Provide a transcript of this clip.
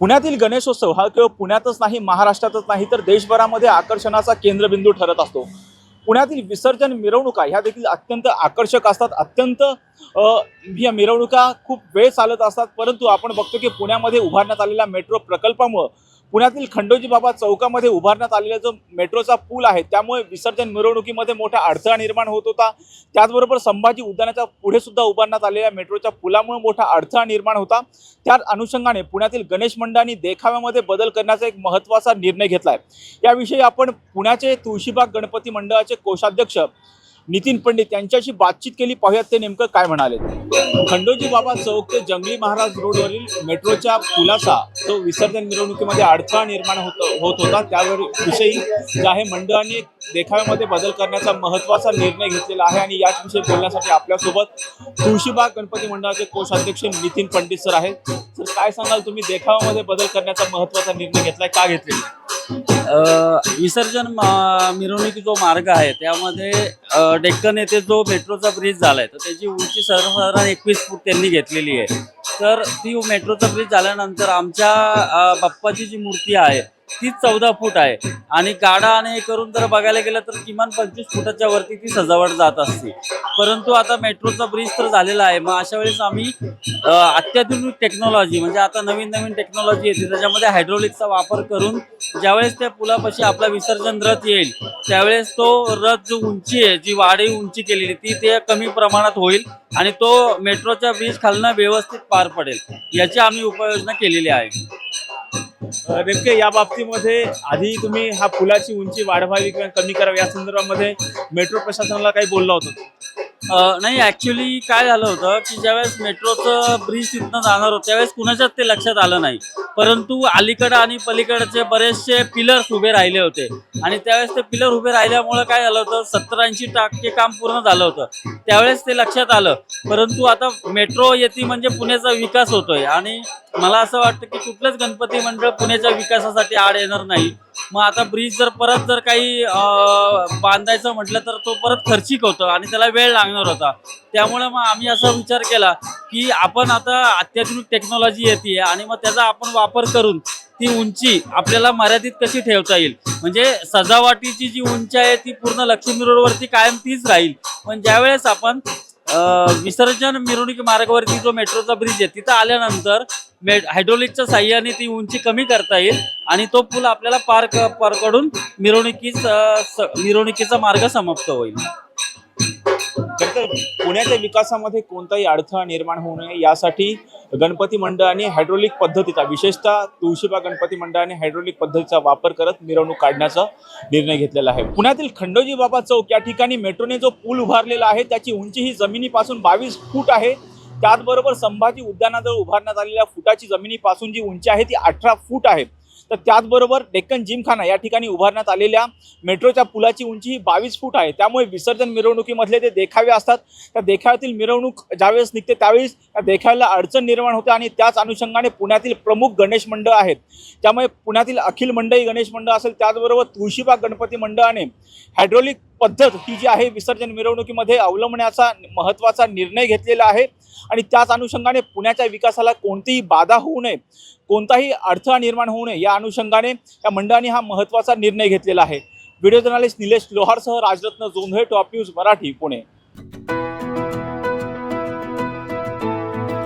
पुण्यातील गणेशोत्सव हा केवळ पुण्यातच नाही महाराष्ट्रातच नाही तर देशभरामध्ये आकर्षणाचा केंद्रबिंदू ठरत असतो. पुण्यातील विसर्जन मिरवणुका ह्या देखील अत्यंत आकर्षक असतात. अत्यंत या मिरवणुका खूप वेळ चालत असतात परंतु आपण बघतो की पुण्यामध्ये उभारण्यात आलेल्या मेट्रो प्रकल्पामुळं पुण्यातील खंडोजी बाबा चौकामध्ये उभारण्यात आलेला जो मेट्रोचा पूल आहे त्यामुळे विसर्जन मिरवणुकीमध्ये मोठा अडथळा निर्माण होत होता. त्याचबरोबर संभाजी उद्यानाच्या पुढे सुद्धा उभारण्यात आलेल्या मेट्रोच्या पुलामुळे मोठा अडथळा निर्माण होता. त्याच अनुषंगाने पुण्यातील गणेश मंडळांनी देखाव्यामध्ये बदल करण्याचा एक महत्त्वाचा निर्णय घेतला आहे याविषयी आपण पुण्याचे तुळशीबाग गणपती मंडळाचे कोषाध्यक्ष नितीन पंडित यांच्याशी बातचीत केली. पाहूयात ते नेमकं काय म्हणाले. खंडोजी बाबा चौक ते जंगली महाराज रोडवरील मेट्रोच्या पुलाचा जो विसर्जन मिरवणुकीमध्ये अडथळा निर्माण होत होत होता. त्यावर विषयी जे आहे मंडळांनी देखाव्यामध्ये बदल करण्याचा महत्त्वाचा निर्णय घेतलेला आहे आणि याच विषयी बोलण्यासाठी आपल्यासोबत तुळशीबाग गणपती मंडळाचे कोषाध्यक्ष नितीन पंडित सर आहेत. सर काय सांगाल तुम्ही? देखाव्यामध्ये बदल करण्याचा महत्त्वाचा निर्णय घेतलाय. का घेतलेला विसर्जन मिरवणूक मिरवणुकी जो मार्ग आहे त्यामध्ये डेक्कन येथे जो मेट्रोचा ब्रिज झाला आहे तर त्याची उंची सर्वसाधारण एकवीस फूट त्यांनी घेतलेली आहे. तर ती मेट्रोचा ब्रिज झाल्यानंतर आमच्या बाप्पाची जी मूर्ती आहे ती चौदा फूट आहे. आणि गाडा आणि हे करून जर बघायला गेलं तर किमान पंचवीस फुटाच्या वरती ती सजावट जात असते. परंतु आता मेट्रोचा ब्रिज तर झालेला आहे. मग अशा वेळेस आम्ही अत्याधुनिक टेक्नॉलॉजी म्हणजे आता नवीन नवीन टेक्नॉलॉजी येते. त्याच्यामध्ये हायड्रोलिकचा वापर करून ज्यावेळेस त्या पुलापाशी आपला विसर्जन रथ येईल त्यावेळेस तो रथ जो उंची आहे जी वाढी उंची केलेली ती ते कमी प्रमाणात होईल आणि तो मेट्रोच्या ब्रिज खालनं व्यवस्थित पार पडेल. याची आम्ही उपाययोजना केलेली आहे. नेमके या बाबतीमध्ये आधी तुम्ही हा पुलाची उंची वाढवावी किंवा कमी करावी या संदर्भामध्ये मेट्रो प्रशासनाला काही बोलला होतं. नाही ऍक्च्युली काय झालं होतं की ज्यावेळेस मेट्रोचं ब्रिज तिथनं जाणार होतं त्यावेळेस कुणाच्याच ते लक्षात आलं नाही. परंतु अलीकडं आणि पलीकडचे बरेचसे पिलर्स उभे राहिले होते. आणि त्यावेळेस ते पिलर उभे राहिल्यामुळं काय झालं होतं सत्तर ऐंशी टक्के काम पूर्ण झालं होतं. त्यावेळेस ते लक्षात आलं. परंतु आता मेट्रो येते म्हणजे पुण्याचा विकास होतोय. आणि मला असं वाटतं की कुठलंच गणपती मंडळ पुण्याच्या विकासासाठी आड येणार नाही. मग आता ब्रिज जर परत जर काही बांधायचं म्हटलं तर तो परत खर्चिक होतं आणि त्याला वेळ लागणार होता. त्यामुळे मग आम्ही असा विचार केला की आपण आता अत्याधुनिक टेक्नॉलॉजी येते आणि मग त्याचा आपण वापर करून ती उंची आपल्याला मर्यादित कशी ठेवता येईल? म्हणजे सजावटीची जी उंची आहे ती पूर्ण लक्ष्मी रोडवरती कायम तीच राहील. पण ज्यावेळेस आपण विसर्जन मिरवणुकी मार्गावरती जो मेट्रोचा ब्रिज आहे तिथं आल्यानंतर हायड्रोलिकच्या साह्याने ती उंची कमी करता येईल आणि तो पूल आपल्याला पार पारकडून पार करून मिरवणुकीचा मार्ग समाप्त होईल. पुण्याच्या विकासामध्ये कोणताही अडथळा निर्माण होऊ नये यासाठी गणपती मंडळाने हायड्रोलिक पद्धतीचा विशेषतः तुळशीबा गणपती मंडळाने हायड्रोलिक पद्धतीचा वापर करत मिरवणूक काढण्याचा निर्णय घेतलेला आहे. पुण्यातील खंडोजी बाबा चौक या ठिकाणी मेट्रोने जो पूल उभारलेला आहे त्याची उंची ही जमिनीपासून बावीस फूट आहे. त्याचबरोबर संभाजी उद्यानाजवळ उभारण्यात आलेल्या फुटाची जमिनीपासून जी उंची आहे ती अठरा फूट आहे. तर त्याचबरोबर डेक्कन जिमखाना या ठिकाणी उभारण्यात आलेल्या मेट्रोच्या पुलाची उंची ही बावीस फूट आहे. त्यामुळे विसर्जन मिरवणुकीमधले ते देखावे असतात त्या देखाव्यातील मिरवणूक ज्यावेळेस निघते त्यावेळेस त्या देखाव्याला अडचण निर्माण होते आणि त्याच अनुषंगाने पुण्यातील प्रमुख गणेश मंडळ आहेत. त्यामुळे पुण्यातील अखिल मंडळी गणेश मंडळ असेल त्याचबरोबर तुळशीबाग गणपती मंडळाने हायड्रोलिक पद्धत ही जी आहे विसर्जन मिरवणुकीमध्ये अवलंबण्याचा महत्त्वाचा निर्णय घेतलेला आहे. आणि त्याच अनुषंगाने पुण्याच्या विकासाला कोणतीही बाधा होऊ नये कोणताही अडथळा निर्माण होऊ नये या अनुषंगाने या मंडळाने हा महत्त्वाचा निर्णय घेतलेला आहे. व्हिडिओ जर्नालिस्ट निलेश लोहारसह राजरत्न जोंधळे टॉप न्यूज मराठी पुणे.